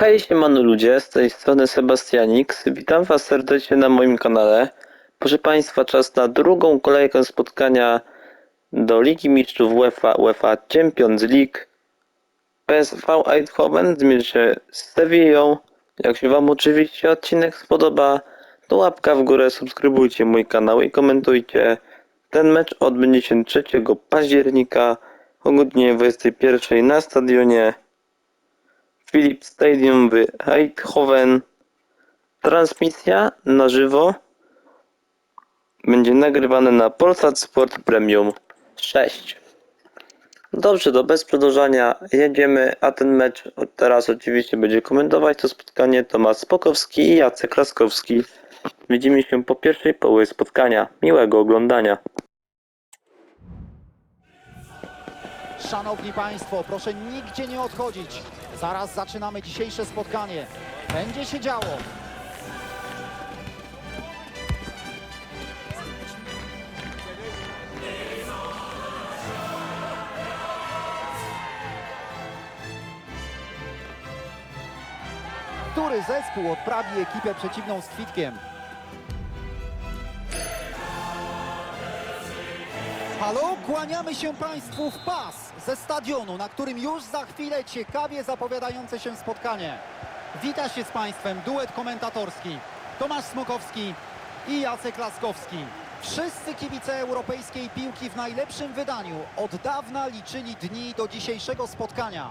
Hej, siemano ludzie, z tej strony Sebastianix. Witam was serdecznie na moim kanale. Proszę państwa, czas na drugą kolejkę spotkania do Ligi Mistrzów UEFA, UEFA Champions League. PSV Eindhoven zmierzy się z Sevillą. Jak się wam oczywiście odcinek spodoba, to łapka w górę, subskrybujcie mój kanał i komentujcie. Ten mecz odbędzie się 3 października o godzinie 21 na stadionie Philips Stadium w Eindhoven. Transmisja na żywo będzie nagrywana na Polsat Sport Premium 6. Dobrze, to bez przedłużania jedziemy, a ten mecz teraz oczywiście będzie komentować to spotkanie Tomasz Spokowski i Jacek Laskowski. Widzimy się po pierwszej połowie spotkania. Miłego oglądania. Szanowni Państwo, proszę nigdzie nie odchodzić. Zaraz zaczynamy dzisiejsze spotkanie. Będzie się działo. Który zespół odprawi ekipę przeciwną z kwitkiem? Halo, kłaniamy się Państwu w pas ze stadionu, na którym już za chwilę ciekawie zapowiadające się spotkanie. Wita się z Państwem duet komentatorski Tomasz Smokowski i Jacek Laskowski. Wszyscy kibice europejskiej piłki w najlepszym wydaniu od dawna liczyli dni do dzisiejszego spotkania.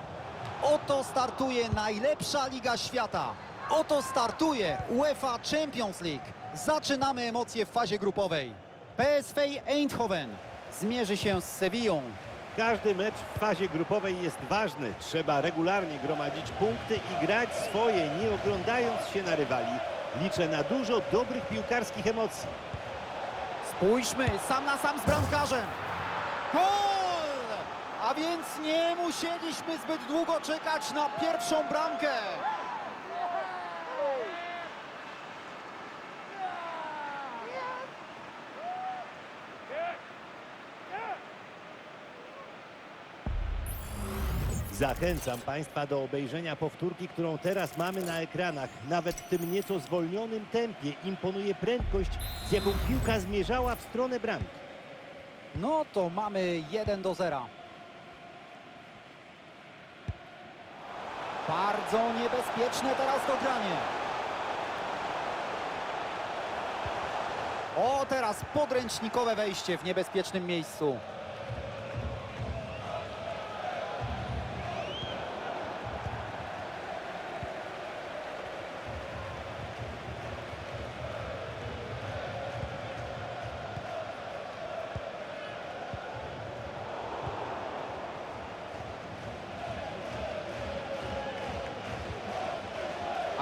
Oto startuje najlepsza liga świata. Oto startuje UEFA Champions League. Zaczynamy emocje w fazie grupowej. PSV Eindhoven zmierzy się z Sevillą. Każdy mecz w fazie grupowej jest ważny. Trzeba regularnie gromadzić punkty i grać swoje, nie oglądając się na rywali. Liczę na dużo dobrych piłkarskich emocji. Spójrzmy, sam na sam z bramkarzem. Gol! A więc nie musieliśmy zbyt długo czekać na pierwszą bramkę. Zachęcam Państwa do obejrzenia powtórki, którą teraz mamy na ekranach. Nawet w tym nieco zwolnionym tempie imponuje prędkość, z jaką piłka zmierzała w stronę bramki. No to mamy 1 do 0. Bardzo niebezpieczne teraz dogranie. O, teraz podręcznikowe wejście w niebezpiecznym miejscu.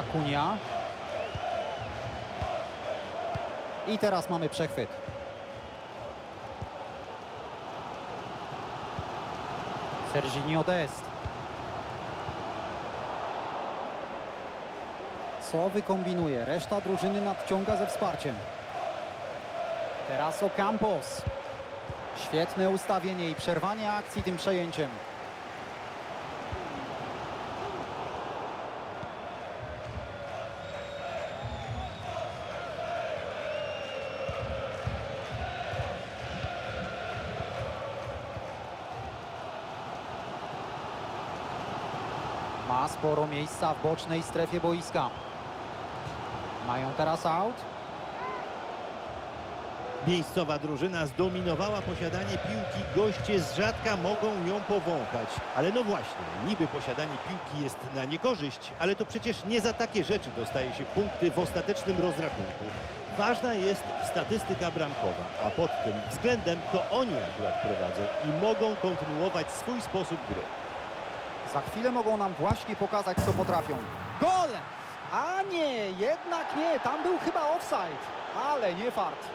Akunia. I teraz mamy przechwyt. Serginio Dest. Co wykombinuje? Reszta drużyny nadciąga ze wsparciem. Teraz Ocampos. Świetne ustawienie i przerwanie akcji tym przejęciem. Sporo miejsca w bocznej strefie boiska. Mają teraz aut. Miejscowa drużyna zdominowała posiadanie piłki, goście z rzadka mogą ją powąchać. Ale no właśnie, niby posiadanie piłki jest na niekorzyść, ale to przecież nie za takie rzeczy dostaje się punkty w ostatecznym rozrachunku. Ważna jest statystyka bramkowa, a pod tym względem to oni akurat prowadzą i mogą kontynuować swój sposób gry. Za chwilę mogą nam właśnie pokazać, co potrafią. Gol! A nie, jednak nie, tam był chyba offside, ale nie fart.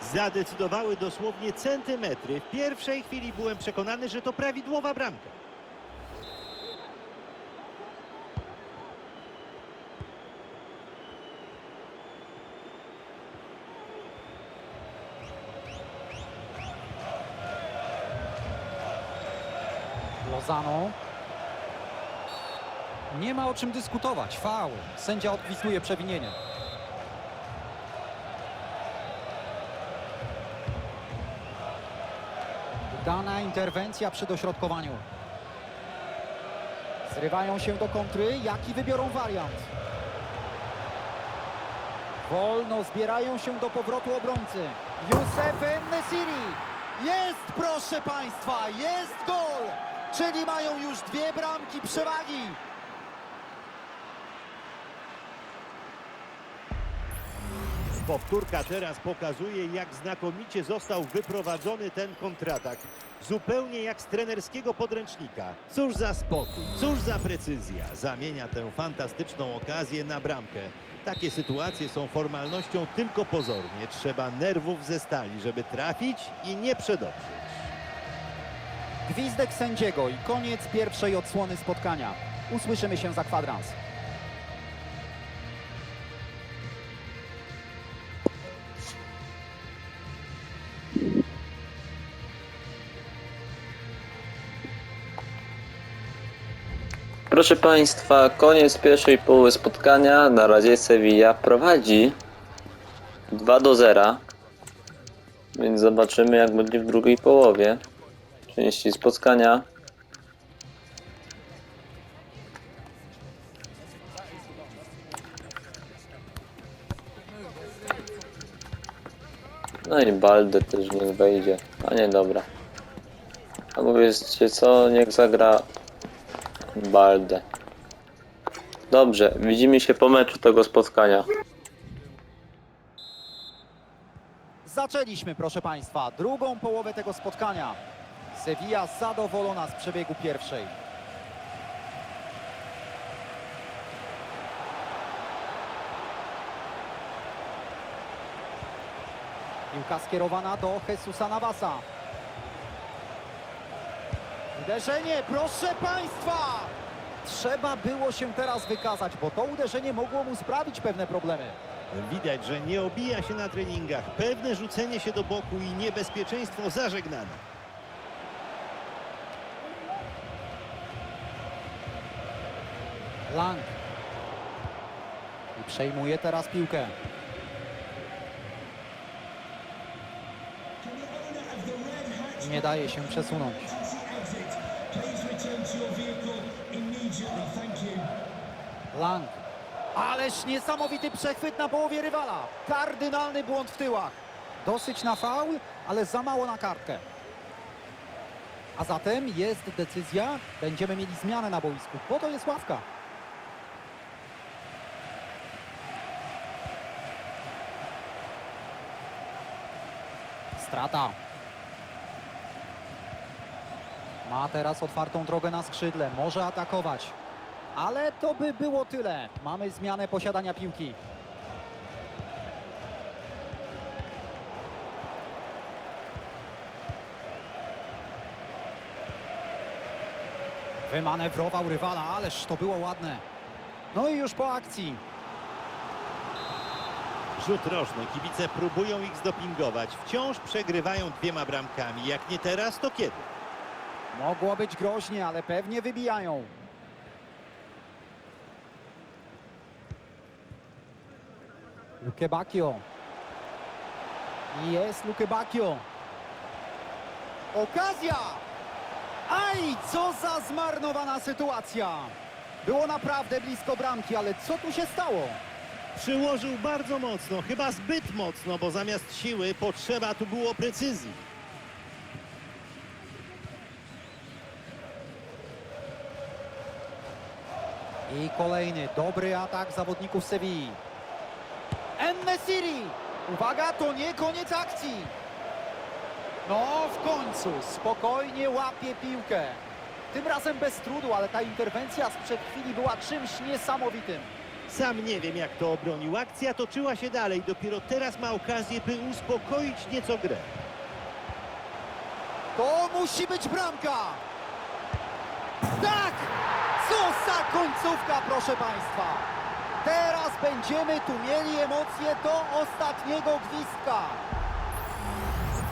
Zadecydowały dosłownie centymetry. W pierwszej chwili byłem przekonany, że to prawidłowa bramka. Lozano. Nie ma o czym dyskutować. Faul. Sędzia odpisuje przewinienie. Dana interwencja przy dośrodkowaniu. Zrywają się do kontry. Jaki wybiorą wariant? Wolno zbierają się do powrotu obrońcy. Józef Nesiri. Jest, proszę Państwa, jest gol! Czyli mają już dwie bramki przewagi. Powtórka teraz pokazuje, jak znakomicie został wyprowadzony ten kontratak. Zupełnie jak z trenerskiego podręcznika. Cóż za spokój, cóż za precyzja. Zamienia tę fantastyczną okazję na bramkę. Takie sytuacje są formalnością tylko pozornie. Trzeba nerwów ze stali, żeby trafić i nie przedobrzyć. Gwizdek sędziego i koniec pierwszej odsłony spotkania. Usłyszymy się za kwadrans. Proszę Państwa, koniec pierwszej połowy spotkania. Na razie Sevilla prowadzi 2 do 0. Więc zobaczymy jak będzie w drugiej połowie części spotkania. No i Balde też niech wejdzie. A nie, dobra. A powiedzcie co, niech zagra Balde. Dobrze, widzimy się po meczu tego spotkania. Zaczęliśmy, proszę Państwa, drugą połowę tego spotkania. Sevilla zadowolona z przebiegu pierwszej. Piłka skierowana do Jesusa Navasa. Uderzenie, proszę Państwa! Trzeba było się teraz wykazać, bo to uderzenie mogło mu sprawić pewne problemy. Widać, że nie obija się na treningach. Pewne rzucenie się do boku i niebezpieczeństwo zażegnane. Lang. I przejmuje teraz piłkę. Nie daje się przesunąć. Lang. Ależ niesamowity przechwyt na połowie rywala. Kardynalny błąd w tyłach. Dosyć na faul, ale za mało na kartkę. A zatem jest decyzja. Będziemy mieli zmianę na boisku. Po to jest ławka. Strata. Ma teraz otwartą drogę na skrzydle. Może atakować. Ale to by było tyle. Mamy zmianę posiadania piłki. Wymanewrował rywala, ależ to było ładne. No i już po akcji. Rzut rożny. Kibice próbują ich zdopingować. Wciąż przegrywają dwiema bramkami. Jak nie teraz, to kiedy? Mogło być groźnie, ale pewnie wybijają. Luke Bacchio. Jest Luke Bacchio. Okazja! Aj, co za zmarnowana sytuacja! Było naprawdę blisko bramki, ale co tu się stało? Przyłożył bardzo mocno, chyba zbyt mocno, bo zamiast siły potrzeba tu było precyzji. I kolejny dobry atak zawodników Sewilli. Ennesiri! Uwaga, to nie koniec akcji. No, w końcu spokojnie łapie piłkę. Tym razem bez trudu, ale ta interwencja sprzed chwili była czymś niesamowitym. Sam nie wiem, jak to obronił. Akcja toczyła się dalej. Dopiero teraz ma okazję, by uspokoić nieco grę. To musi być bramka! Tak! Co za końcówka, proszę Państwa! Teraz będziemy tu mieli emocje do ostatniego gwizdka.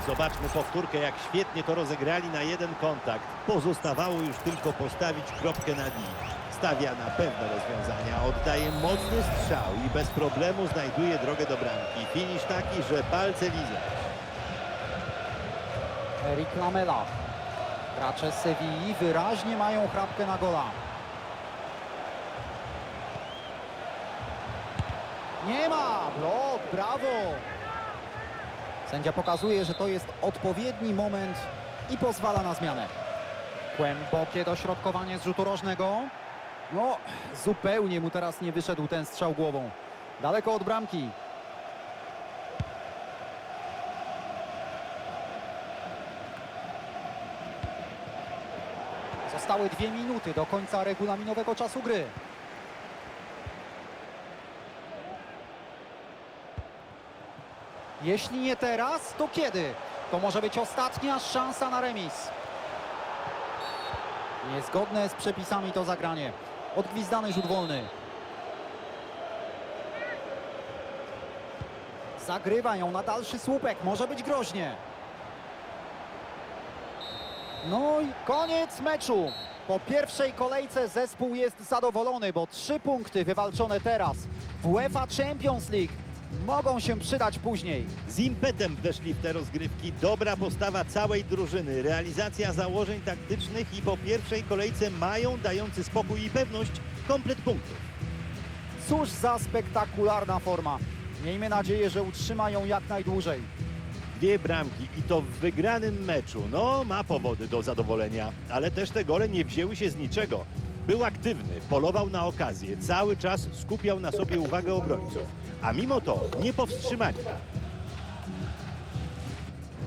Zobaczmy powtórkę, jak świetnie to rozegrali na jeden kontakt. Pozostawało już tylko postawić kropkę na i. stawia na pewne rozwiązania, oddaje mocny strzał i bez problemu znajduje drogę do bramki. Finisz taki, że palce lizać. Erik Lamela. Gracze Sewilli wyraźnie mają chrapkę na gola. Nie ma! Blok, brawo! Sędzia pokazuje, że to jest odpowiedni moment i pozwala na zmianę. Głębokie dośrodkowanie z rzutu rożnego. No, zupełnie mu teraz nie wyszedł ten strzał głową. Daleko od bramki. Zostały dwie minuty do końca regulaminowego czasu gry. Jeśli nie teraz, to kiedy? To może być ostatnia szansa na remis. Niezgodne z przepisami to zagranie. Odgwizdany rzut wolny. Zagrywa ją na dalszy słupek. Może być groźnie. No i koniec meczu. Po pierwszej kolejce zespół jest zadowolony, bo trzy punkty wywalczone teraz w UEFA Champions League mogą się przydać później. Z impetem weszli w te rozgrywki. Dobra postawa całej drużyny, realizacja założeń taktycznych i po pierwszej kolejce mają dający spokój i pewność komplet punktów. Cóż za spektakularna forma. Miejmy nadzieję, że utrzyma ją jak najdłużej. Dwie bramki i to w wygranym meczu. No, ma powody do zadowolenia, ale też te gole nie wzięły się z niczego. Był aktywny, polował na okazję, cały czas skupiał na sobie uwagę obrońców. A mimo to nie powstrzymali.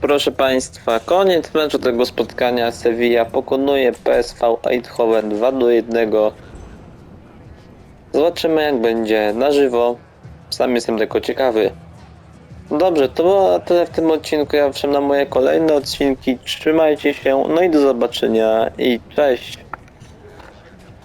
Proszę Państwa, koniec meczu tego spotkania. Sevilla pokonuje PSV Eindhoven 2 do 1. Zobaczymy jak będzie na żywo. Sam jestem tego ciekawy. Dobrze, to było tyle w tym odcinku. Ja wszedłem na moje kolejne odcinki. Trzymajcie się, no i do zobaczenia i cześć.